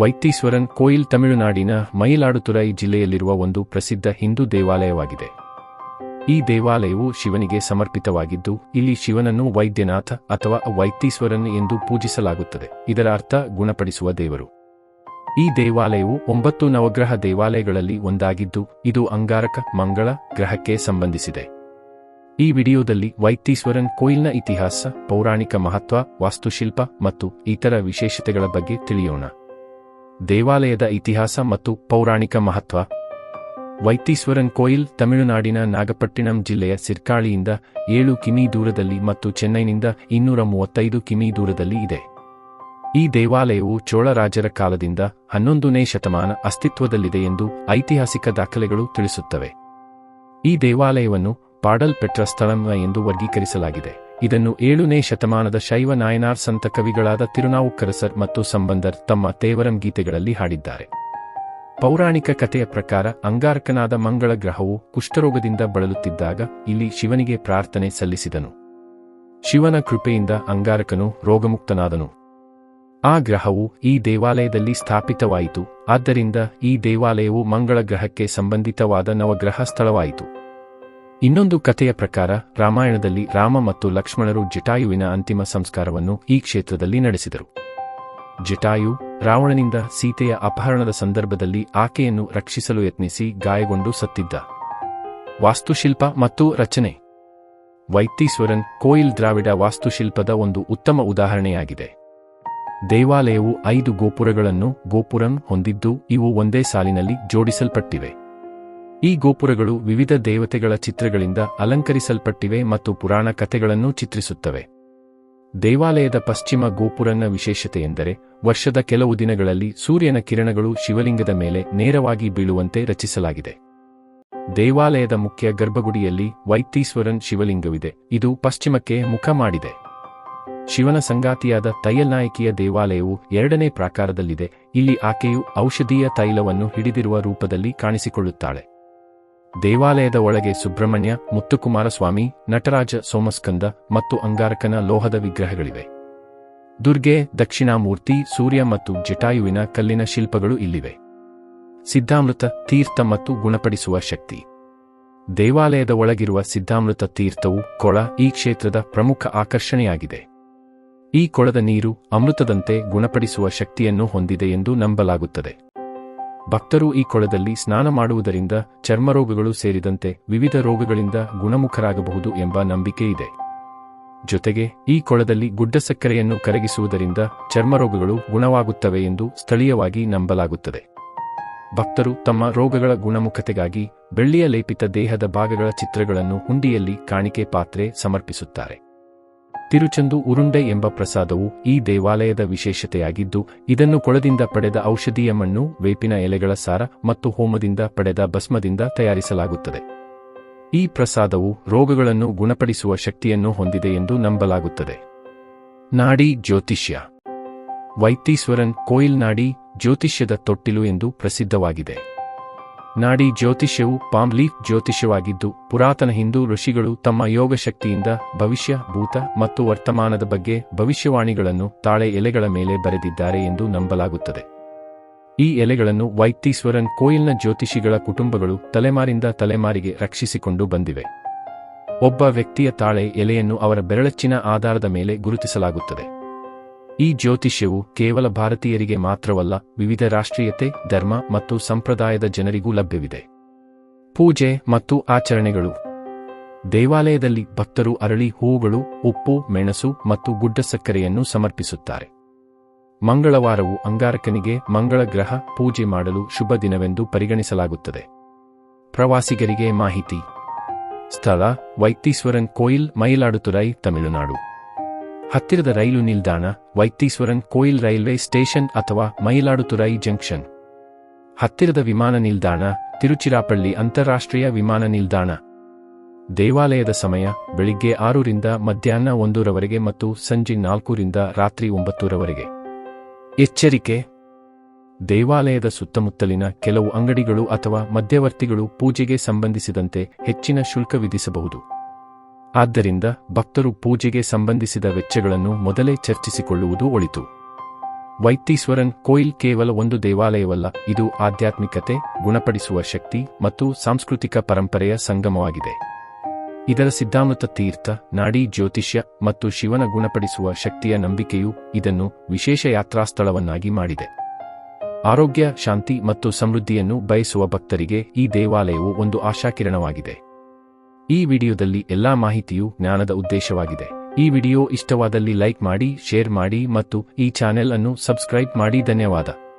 ವೈತೀಶ್ವರನ್ ಕೋಯಿಲ್ ತಮಿಳುನಾಡಿನ ಮಯಿಲಾಡುತುರೈ ಜಿಲ್ಲೆಯಲ್ಲಿರುವ ಒಂದು ಪ್ರಸಿದ್ಧ ಹಿಂದೂ ದೇವಾಲಯವಾಗಿದೆ. ಈ ದೇವಾಲಯವು ಶಿವನಿಗೆ ಸಮರ್ಪಿತವಾಗಿದ್ದು, ಇಲ್ಲಿ ಶಿವನನ್ನು ವೈದ್ಯನಾಥ ಅಥವಾ ವೈತೀಶ್ವರನ್ ಎಂದು ಪೂಜಿಸಲಾಗುತ್ತದೆ. ಇದರ ಅರ್ಥ, ಗುಣಪಡಿಸುವ ದೇವರು. ಈ ದೇವಾಲಯವು ಒಂಬತ್ತು ನವಗ್ರಹ ದೇವಾಲಯಗಳಲ್ಲಿ ಒಂದಾಗಿದ್ದು, ಇದು ಅಂಗಾರಕ, ಮಂಗಳ ಗ್ರಹಕ್ಕೆ ಸಂಬಂಧಿಸಿದೆ. ಈ ವಿಡಿಯೋದಲ್ಲಿ ವೈತೀಶ್ವರನ್ ಕೋಯಿಲ್ನ ಇತಿಹಾಸ, ಪೌರಾಣಿಕ ಮಹತ್ವ, ವಾಸ್ತುಶಿಲ್ಪ ಮತ್ತು ಇತರ ವಿಶೇಷತೆಗಳ ಬಗ್ಗೆ ತಿಳಿಯೋಣ. ದೇವಾಲಯದ ಇತಿಹಾಸ ಮತ್ತು ಪೌರಾಣಿಕ ಮಹತ್ವ. ವೈತೀಶ್ವರನ್ ಕೋಯಿಲ್ ತಮಿಳುನಾಡಿನ ನಾಗಪಟ್ಟಿಣಂ ಜಿಲ್ಲೆಯ ಸಿರ್ಕಾಳಿಯಿಂದ ಏಳು ಕಿಮಿ ದೂರದಲ್ಲಿ ಮತ್ತು ಚೆನ್ನೈನಿಂದ ಇನ್ನೂರ ಮೂವತ್ತೈದು ಕಿಮಿ ದೂರದಲ್ಲಿ ಇದೆ. ಈ ದೇವಾಲಯವು ಚೋಳರಾಜರ ಕಾಲದಿಂದ ಹನ್ನೊಂದನೇ ಶತಮಾನ ಅಸ್ತಿತ್ವದಲ್ಲಿದೆ ಎಂದು ಐತಿಹಾಸಿಕ ದಾಖಲೆಗಳು ತಿಳಿಸುತ್ತವೆ. ಈ ದೇವಾಲಯವನ್ನು ಪಾಡಲ್ ಪೆಟ್ರ ಸ್ಥಳಂ ಎಂದು ವರ್ಗೀಕರಿಸಲಾಗಿದೆ. ಇದನ್ನು ಏಳನೇ ಶತಮಾನದ ಶೈವ ನಾಯನಾರ್ ಸಂತ ಕವಿಗಳಾದ ತಿರುನಾವುಕ್ಕರಸರ್ ಮತ್ತು ಸಂಬಂಧರ್ ತಮ್ಮ ತೇವರಂ ಗೀತೆಗಳಲ್ಲಿ ಹಾಡಿದ್ದಾರೆ. ಪೌರಾಣಿಕ ಕಥೆಯ ಪ್ರಕಾರ ಅಂಗಾರಕನಾದ ಮಂಗಳ ಗ್ರಹವು ಕುಷ್ಠರೋಗದಿಂದ ಬಳಲುತ್ತಿದ್ದಾಗ ಇಲ್ಲಿ ಶಿವನಿಗೆ ಪ್ರಾರ್ಥನೆ ಸಲ್ಲಿಸಿದನು. ಶಿವನ ಕೃಪೆಯಿಂದ ಅಂಗಾರಕನು ರೋಗಮುಕ್ತನಾದನು. ಆ ಗ್ರಹವು ಈ ದೇವಾಲಯದಲ್ಲಿ ಸ್ಥಾಪಿತವಾಯಿತು, ಆದ್ದರಿಂದ ಈ ದೇವಾಲಯವು ಮಂಗಳ ಗ್ರಹಕ್ಕೆ ಸಂಬಂಧಿತವಾದ ನವಗ್ರಹ ಸ್ಥಳವಾಯಿತು. ಇನ್ನೊಂದು ಕಥೆಯ ಪ್ರಕಾರ, ರಾಮಾಯಣದಲ್ಲಿ ರಾಮ ಮತ್ತು ಲಕ್ಷ್ಮಣರು ಜಟಾಯುವಿನ ಅಂತಿಮ ಸಂಸ್ಕಾರವನ್ನು ಈ ಕ್ಷೇತ್ರದಲ್ಲಿ ನಡೆಸಿದರು. ಜಟಾಯು, ರಾವಣನಿಂದ ಸೀತೆಯ ಅಪಹರಣದ ಸಂದರ್ಭದಲ್ಲಿ ಆಕೆಯನ್ನು ರಕ್ಷಿಸಲು ಯತ್ನಿಸಿ ಗಾಯಗೊಂಡು ಸತ್ತಿದ್ದ. ವಾಸ್ತುಶಿಲ್ಪ ಮತ್ತು ರಚನೆ. ವೈತೀಶ್ವರನ್ ಕೋಯಿಲ್ ದ್ರಾವಿಡ ವಾಸ್ತುಶಿಲ್ಪದ ಒಂದು ಉತ್ತಮ ಉದಾಹರಣೆಯಾಗಿದೆ. ದೇವಾಲಯವು ಐದು ಗೋಪುರಗಳನ್ನು ಗೋಪುರಂ ಹೊಂದಿದ್ದು ಇವು ಒಂದೇ ಸಾಲಿನಲ್ಲಿ ಜೋಡಿಸಲ್ಪಟ್ಟಿವೆ. ಈ ಗೋಪುರಗಳು ವಿವಿಧ ದೇವತೆಗಳ ಚಿತ್ರಗಳಿಂದ ಅಲಂಕರಿಸಲ್ಪಟ್ಟಿವೆ ಮತ್ತು ಪುರಾಣ ಕಥೆಗಳನ್ನು ಚಿತ್ರಿಸುತ್ತವೆ. ದೇವಾಲಯದ ಪಶ್ಚಿಮ ಗೋಪುರನ ವಿಶೇಷತೆಯೆಂದರೆ, ವರ್ಷದ ಕೆಲವು ದಿನಗಳಲ್ಲಿ ಸೂರ್ಯನ ಕಿರಣಗಳು ಶಿವಲಿಂಗದ ಮೇಲೆ ನೇರವಾಗಿ ಬೀಳುವಂತೆ ರಚಿಸಲಾಗಿದೆ. ದೇವಾಲಯದ ಮುಖ್ಯ ಗರ್ಭಗುಡಿಯಲ್ಲಿ ವೈತೀಶ್ವರನ್ ಶಿವಲಿಂಗವಿದೆ. ಇದು ಪಶ್ಚಿಮಕ್ಕೆ ಮುಖ ಮಾಡಿದೆ. ಶಿವನ ಸಂಗಾತಿಯಾದ ತೈಯಲ್ನಾಯಕಿಯ ದೇವಾಲಯವು ಎರಡನೇ ಪ್ರಾಕಾರದಲ್ಲಿದೆ. ಇಲ್ಲಿ ಆಕೆಯು ಔಷಧೀಯ ತೈಲವನ್ನು ಹಿಡಿದಿರುವ ರೂಪದಲ್ಲಿ ಕಾಣಿಸಿಕೊಳ್ಳುತ್ತಾಳೆ. ದೇವಾಲಯದ ಒಳಗೆ ಸುಬ್ರಹ್ಮಣ್ಯ, ಮುತ್ತುಕುಮಾರಸ್ವಾಮಿ, ನಟರಾಜ ಸೋಮಸ್ಕಂದ ಮತ್ತು ಅಂಗಾರಕನ ಲೋಹದ ವಿಗ್ರಹಗಳಿವೆ. ದುರ್ಗೆ, ದಕ್ಷಿಣಾಮೂರ್ತಿ, ಸೂರ್ಯ ಮತ್ತು ಜಟಾಯುವಿನ ಕಲ್ಲಿನ ಶಿಲ್ಪಗಳು ಇಲ್ಲಿವೆ. ಸಿದ್ಧಾಮೃತ ತೀರ್ಥ ಮತ್ತು ಗುಣಪಡಿಸುವ ಶಕ್ತಿ. ದೇವಾಲಯದ ಒಳಗಿರುವ ಸಿದ್ಧಾಮೃತ ತೀರ್ಥವು ಕೊಳ ಈ ಕ್ಷೇತ್ರದ ಪ್ರಮುಖ ಆಕರ್ಷಣೆಯಾಗಿದೆ. ಈ ಕೊಳದ ನೀರು ಅಮೃತದಂತೆ ಗುಣಪಡಿಸುವ ಶಕ್ತಿಯನ್ನು ಹೊಂದಿದೆ ಎಂದು ನಂಬಲಾಗುತ್ತದೆ. ಭಕ್ತರು ಈ ಕೊಳದಲ್ಲಿ ಸ್ನಾನ ಮಾಡುವುದರಿಂದ ಚರ್ಮರೋಗಗಳು ಸೇರಿದಂತೆ ವಿವಿಧ ರೋಗಗಳಿಂದ ಗುಣಮುಖರಾಗಬಹುದು ಎಂಬ ನಂಬಿಕೆ ಇದೆ. ಜೊತೆಗೆ, ಈ ಕೊಳದಲ್ಲಿ ಗುಡ್ಡ ಸಕ್ಕರೆಯನ್ನು ಕರಗಿಸುವುದರಿಂದ ಚರ್ಮರೋಗಗಳು ಗುಣವಾಗುತ್ತವೆ ಎಂದು ಸ್ಥಳೀಯವಾಗಿ ನಂಬಲಾಗುತ್ತದೆ. ಭಕ್ತರು ತಮ್ಮ ರೋಗಗಳ ಗುಣಮುಖತೆಗಾಗಿ ಬೆಳ್ಳಿಯ ಲೇಪಿತ ದೇಹದ ಭಾಗಗಳ ಚಿತ್ರಗಳನ್ನು ಹುಂಡಿಯಲ್ಲಿ ಕಾಣಿಕೆ ಪಾತ್ರೆ ಸಮರ್ಪಿಸುತ್ತಾರೆ. ತಿರುಚಂದು ಉರುಂಡೆ ಎಂಬ ಪ್ರಸಾದವು ಈ ದೇವಾಲಯದ ವಿಶೇಷತೆಯಾಗಿದ್ದು, ಇದನ್ನು ಕೊಳದಿಂದ ಪಡೆದ ಔಷಧೀಯ ಮಣ್ಣು, ವೇಪಿನ ಎಲೆಗಳ ಸಾರ ಮತ್ತು ಹೋಮದಿಂದ ಪಡೆದ ಭಸ್ಮದಿಂದ ತಯಾರಿಸಲಾಗುತ್ತದೆ. ಈ ಪ್ರಸಾದವು ರೋಗಗಳನ್ನು ಗುಣಪಡಿಸುವ ಶಕ್ತಿಯನ್ನು ಹೊಂದಿದೆ ಎಂದು ನಂಬಲಾಗುತ್ತದೆ. ನಾಡಿ ಜ್ಯೋತಿಷ್ಯ. ವೈತೀಶ್ವರನ್ ಕೋಯಿಲ್ ನಾಡಿ ಜ್ಯೋತಿಷ್ಯದ ತೊಟ್ಟಿಲು ಎಂದು ಪ್ರಸಿದ್ಧವಾಗಿದೆ. ನಾಡಿ ಜ್ಯೋತಿಷ್ಯವು ಪಾಮ್ ಲೀಫ್ ಜ್ಯೋತಿಷ್ಯವಾಗಿದ್ದು, ಪುರಾತನ ಹಿಂದೂ ಋಷಿಗಳು ತಮ್ಮ ಯೋಗ ಶಕ್ತಿಯಿಂದ ಭವಿಷ್ಯ, ಭೂತ ಮತ್ತು ವರ್ತಮಾನದ ಬಗ್ಗೆ ಭವಿಷ್ಯವಾಣಿಗಳನ್ನು ತಾಳೆ ಎಲೆಗಳ ಮೇಲೆ ಬರೆದಿದ್ದಾರೆ ಎಂದು ನಂಬಲಾಗುತ್ತದೆ. ಈ ಎಲೆಗಳನ್ನು ವೈತೀಶ್ವರನ್ ಕೋಯಿಲ್ನ ಜ್ಯೋತಿಷಿಗಳ ಕುಟುಂಬಗಳು ತಲೆಮಾರಿಂದ ತಲೆಮಾರಿಗೆ ರಕ್ಷಿಸಿಕೊಂಡು ಬಂದಿವೆ. ಒಬ್ಬ ವ್ಯಕ್ತಿಯ ತಾಳೆ ಎಲೆಯನ್ನು ಅವರ ಬೆರಳಚ್ಚಿನ ಆಧಾರದ ಮೇಲೆ ಗುರುತಿಸಲಾಗುತ್ತದೆ. ಈ ಜ್ಯೋತಿಷ್ಯವು ಕೇವಲ ಭಾರತೀಯರಿಗೆ ಮಾತ್ರವಲ್ಲ, ವಿವಿಧ ರಾಷ್ಟ್ರೀಯತೆ, ಧರ್ಮ ಮತ್ತು ಸಂಪ್ರದಾಯದ ಜನರಿಗೂ ಲಭ್ಯವಿದೆ. ಪೂಜೆ ಮತ್ತು ಆಚರಣೆಗಳು. ದೇವಾಲಯದಲ್ಲಿ ಭಕ್ತರು ಅರಳಿ ಹೂವುಗಳು, ಉಪ್ಪು, ಮೆಣಸು ಮತ್ತು ಗುಡ್ಡ ಸಕ್ಕರೆಯನ್ನು ಸಮರ್ಪಿಸುತ್ತಾರೆ. ಮಂಗಳವಾರವು ಅಂಗಾರಕನಿಗೆ ಮಂಗಳ ಗ್ರಹ, ಪೂಜೆ ಮಾಡಲು ಶುಭ ದಿನವೆಂದು ಪರಿಗಣಿಸಲಾಗುತ್ತದೆ. ಪ್ರವಾಸಿಗರಿಗೆ ಮಾಹಿತಿ. ಸ್ಥಳ ವೈತೀಶ್ವರನ್ ಕೋಯಿಲ್ ಮೈಲಾಡುತುರೈ ತಮಿಳುನಾಡು. ಹತ್ತಿರದ ರೈಲು ನಿಲ್ದಾಣ ವೈತೀಸ್ವರನ್ ಕೋಯಿಲ್ ರೈಲ್ವೆ ಸ್ಟೇಷನ್ ಅಥವಾ ಮಯಿಲಾಡುತುರೈ ಜಂಕ್ಷನ್. ಹತ್ತಿರದ ವಿಮಾನ ನಿಲ್ದಾಣ, ತಿರುಚಿರಾಪಳ್ಳಿ ಅಂತಾರಾಷ್ಟ್ರೀಯ ವಿಮಾನ ನಿಲ್ದಾಣ. ದೇವಾಲಯದ ಸಮಯ, ಬೆಳಿಗ್ಗೆ ಆರರಿಂದ ಮಧ್ಯಾಹ್ನ ಒಂದೂರವರೆಗೆ ಮತ್ತು ಸಂಜೆ ನಾಲ್ಕರಿಂದ ರಾತ್ರಿ ಒಂಬತ್ತರವರೆಗೆ. ಎಚ್ಚರಿಕೆ. ದೇವಾಲಯದ ಸುತ್ತಮುತ್ತಲಿನ ಕೆಲವು ಅಂಗಡಿಗಳು ಅಥವಾ ಮಧ್ಯವರ್ತಿಗಳು ಪೂಜೆಗೆ ಸಂಬಂಧಿಸಿದಂತೆ ಹೆಚ್ಚಿನ ಶುಲ್ಕ ವಿಧಿಸಬಹುದು. ಆದ್ದರಿಂದ ಭಕ್ತರು ಪೂಜೆಗೆ ಸಂಬಂಧಿಸಿದ ವೆಚ್ಚಗಳನ್ನು ಮೊದಲೇ ಚರ್ಚಿಸಿಕೊಳ್ಳುವುದು ಒಳಿತು. ವೈತೀಶ್ವರನ್ ಕೋಯಿಲ್ ಕೇವಲ ಒಂದು ದೇವಾಲಯವಲ್ಲ, ಇದು ಆಧ್ಯಾತ್ಮಿಕತೆ, ಗುಣಪಡಿಸುವ ಶಕ್ತಿ ಮತ್ತು ಸಾಂಸ್ಕೃತಿಕ ಪರಂಪರೆಯ ಸಂಗಮವಾಗಿದೆ. ಇದರ ಸಿದ್ಧಾಮೃತ ತೀರ್ಥ, ನಾಡಿ ಜ್ಯೋತಿಷ್ಯ ಮತ್ತು ಶಿವನ ಗುಣಪಡಿಸುವ ಶಕ್ತಿಯ ನಂಬಿಕೆಯು ಇದನ್ನು ವಿಶೇಷ ಯಾತ್ರಾಸ್ಥಳವನ್ನಾಗಿ ಮಾಡಿದೆ. ಆರೋಗ್ಯ, ಶಾಂತಿ ಮತ್ತು ಸಮೃದ್ಧಿಯನ್ನು ಬಯಸುವ ಭಕ್ತರಿಗೆ ಈ ದೇವಾಲಯವು ಒಂದು ಆಶಾಕಿರಣವಾಗಿದೆ. ಈ ವಿಡಿಯೋದಲ್ಲಿ ಎಲ್ಲಾ ಮಾಹಿತಿಯು ಜ್ಞಾನದ ಉದ್ದೇಶವಾಗಿದೆ. ಈ ವಿಡಿಯೋ ಇಷ್ಟವಾದಲ್ಲಿ ಲೈಕ್ ಮಾಡಿ, ಶೇರ್ ಮಾಡಿ ಮತ್ತು ಈ ಚಾನೆಲ್ ಅನ್ನು ಸಬ್ಸ್ಕ್ರೈಬ್ ಮಾಡಿ. ಧನ್ಯವಾದ.